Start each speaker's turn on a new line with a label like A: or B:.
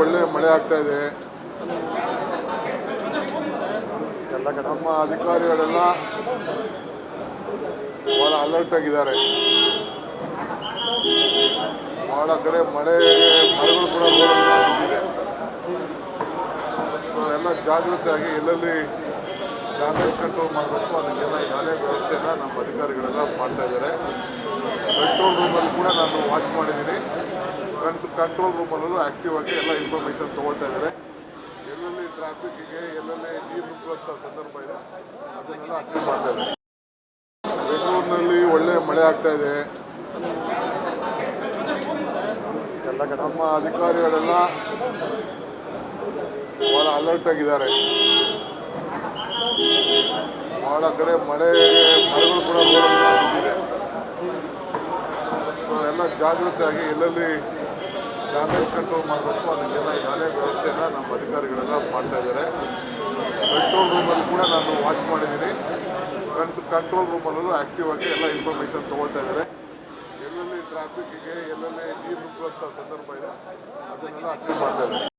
A: ಒಳ್ಳೆ ಮಳೆ ಆಗ್ತಾ ಇದೆ. ನಮ್ಮ ಅಧಿಕಾರಿಗಳೆಲ್ಲ ಭಾಳ ಅಲರ್ಟ್ ಆಗಿದ್ದಾರೆ. ಭಾಳ ಕಡೆ ಮಳೆ ಮರಗಳು ಕೂಡ ಬಿದ್ದಿದೆ ಸೊ, ಎಲ್ಲ ಜಾಗೃತಿಯಾಗಿ ಎಲ್ಲೆಲ್ಲಿ ಡ್ಯಾಮೇಜ್ ಕಂಟ್ರೋಲ್ ಮಾಡಬೇಕು, ಅದಕ್ಕೆಲ್ಲ ಈಗಾಗಲೇ ವ್ಯವಸ್ಥೆನ ನಮ್ಮ ಅಧಿಕಾರಿಗಳೆಲ್ಲ ಮಾಡ್ತಾ ಇದ್ದಾರೆ. ಕಂಟ್ರೋಲ್ ರೂಮಲ್ಲಿ ಕೂಡ ನಾನು ವಾಚ್ ಮಾಡಿದ್ದೀನಿ. ಕಂಟ್ರೋಲ್ ರೂಮಲ್ಲೂ ಆಕ್ಟಿವ್ ಆಗಿ ಎಲ್ಲ ಇನ್ಫಾರ್ಮೇಷನ್ ತೊಗೊಳ್ತಾ ಇದ್ದಾರೆ ಎಲ್ಲೆಲ್ಲಿ ಟ್ರಾಫಿಕ್ಗೆ ಎಲ್ಲೆಲ್ಲಿ ನೀರು ನುಗ್ಗುವಂಥ ಸಂದರ್ಭ ಇದೆ. ಅದನ್ನೆಲ್ಲ ಅಟೆಂಡ್ ಮಾಡ್ತಾ ಇದ್ದಾರೆ. ಬೆಂಗಳೂರಿನಲ್ಲಿ ಒಳ್ಳೆ ಮಳೆ ಆಗ್ತಾ ಇದೆ. ನಮ್ಮ ಅಧಿಕಾರಿಗಳೆಲ್ಲ ಭಾಳ ಅಲರ್ಟ್ ಆಗಿದ್ದಾರೆ. ಭಾಳ ಕಡೆ ಮಳೆ, ಮಳೆಗಳು ಕೂಡ ಎಲ್ಲ ಜಾಗೃತಿಯಾಗಿ ಎಲ್ಲೆಲ್ಲಿ ಡ್ಯಾಮೇಜ್ ಕಂಟ್ರೋಲ್ ಮಾಡಬೇಕು, ಅದಕ್ಕೆಲ್ಲ ಈಗಾಗಲೇ ವ್ಯವಸ್ಥೆನ ನಮ್ಮ ಅಧಿಕಾರಿಗಳೆಲ್ಲ ಮಾಡ್ತಾ ಇದ್ದಾರೆ. ಕಂಟ್ರೋಲ್ ರೂಮಲ್ಲಿ ಕೂಡ ನಾನು ವಾಚ್ ಮಾಡಿದ್ದೀನಿ. ಕಂಟ್ ಕಂಟ್ರೋಲ್ ರೂಮಲ್ಲೂ ಆ್ಯಕ್ಟಿವ್ ಆಗಿ ಎಲ್ಲ ಇನ್ಫಾರ್ಮೇಷನ್ ತೊಗೊಳ್ತಾ ಇದ್ದಾರೆ. ಎಲ್ಲೆಲ್ಲಿ ಟ್ರಾಫಿಕ್ಕಿಗೆ ಎಲ್ಲೆಲ್ಲಿ ನೀರು ನುಗ್ಗುವಂಥ ಸಂದರ್ಭ ಇದೆ, ಅದನ್ನೆಲ್ಲ ಅಟೆಂಡ್ ಮಾಡ್ತಾ ಇದ್ದಾರೆ.